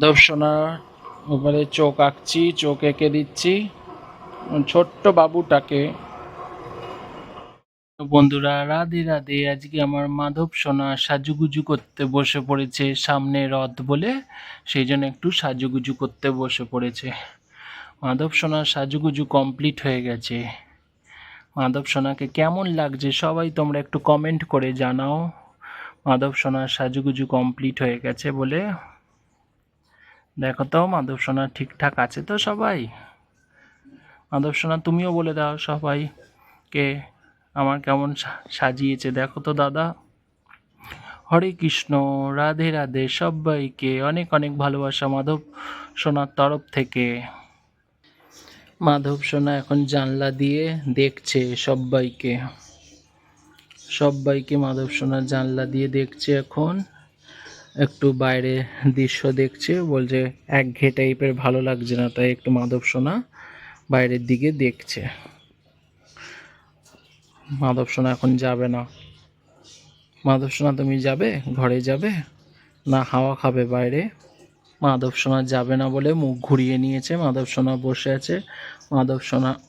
দর্শনার উপরে চোখ আঁকছি, চোখ এঁকে দিচ্ছি। ছোট্ট বাবুটাকে। বন্ধুরা, রাধে রাধে, আজকে আমার মাধব সোনা সাজুগুজু করতে বসে পড়েছে সামনে রথ বলে, সেই জন্য একটু সাজুগুজু করতে বসে পড়েছে। মাধব সোনার সাজুগুজু কমপ্লিট হয়ে গেছে। মাধব সোনাকে কেমন লাগছে সবাই তোমরা একটু কমেন্ট করে জানাও। মাধব সোনার সাজুগুজু কমপ্লিট হয়ে গেছে বলে দেখো তো, মাধব সোনা ঠিকঠাক আছে তো সবাই? মাধব সোনা, তুমিও বলে দাও সবাইকে আমার কেমন সাজিয়েছে। দেখো তো দাদা। হরে কৃষ্ণ, রাধে রাধে সবাইকে। অনেক অনেক ভালোবাসা মাধব সোনার তরফ থেকে। মাধব সোনা এখন জানলা দিয়ে দেখছে সবাইকে। সবাইকে মাধব সোনা জানলা দিয়ে দেখছে এখন। একটু বাইরে দৃশ্য দেখছে, বলছে একঘেয়ে টাইপের ভালো লাগছে না, তাই একটু মাধব সোনা বাইরের দিকে দেখছে। মাধব সোনা এখন যাবে না। মাধব সোনা তুমি যাবে? ঘরে যাবে? না, হাওয়া খাবে বাইরে। মাধব সোনা যাবে না বলে মুখ ঘুরিয়ে নিয়েছে। মাধব সোনা বসে আছে। মাধব সোনা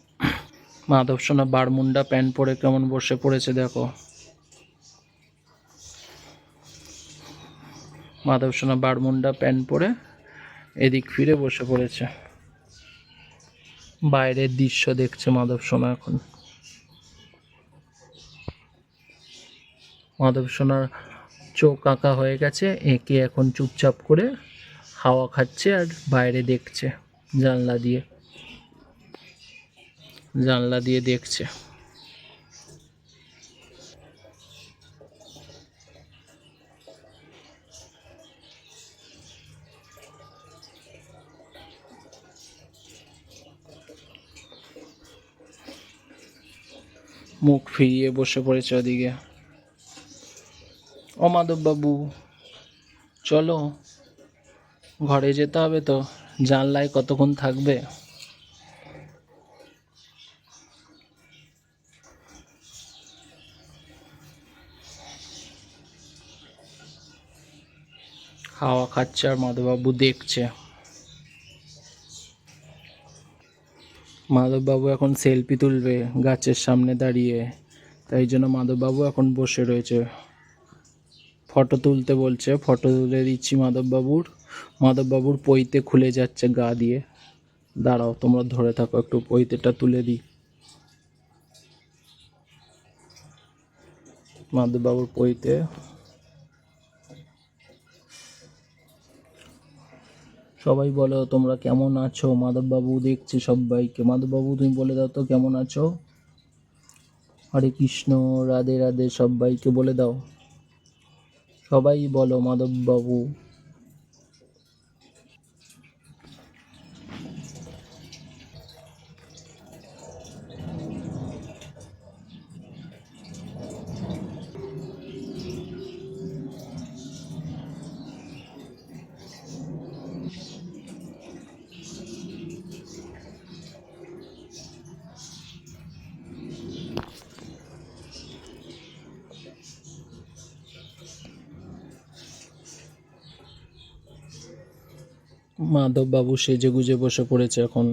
মাধব সোনা বারমুন্ডা প্যান্ট পরে কেমন বসে পড়েছে দেখো। মাধব সোনা বারমুন্ডা প্যান্ট পরে এদিক ফিরে বসে পড়েছে। বাইরের দৃশ্য দেখছে মাধব সোনা এখন। মাধব সোনার চোখ আঁকা হয়ে গেছে, এঁকে এখন চুপচাপ করে হাওয়া খাচ্ছে আর বাইরে দেখছে, জানলা দিয়ে। জানলা দিয়ে দেখছে। মুখ ফিরিয়ে বসে পড়েছে ওদিকে। ও মাধববাবু, চলো, ঘরে যেতে হবে তো, জানলায় কতক্ষণ থাকবে? হাওয়া খাচ্ছে আর মাধববাবু দেখছে। মাধববাবু এখন সেলফি তুলবে গাছের সামনে দাঁড়িয়ে। তাই জন্য মাধববাবু এখন বসে রয়েছে। ফটো তুলতে বলছে ফটো তুলে দিচ্ছি মাধববাবুর। মাধববাবুর পৈতে খুলে যাচ্ছে গা দিয়ে। দাঁড়াও, তোমরা ধরে থাকো, একটু পৈতেটা তুলে দিই। মাধববাবুর পৈতে সবাই বলো তোমরা কেমন আছো? মাধববাবু দেখছে সবাইকে। মাধববাবু, তুমি বলে দাও তো কেমন আছো? হরে কৃষ্ণ, রাধে রাধে সবাইকে বলে দাও। সবাই বলো মাধববাবু। মাধববাবু সেজে গুজে বসে পড়েছে এখন।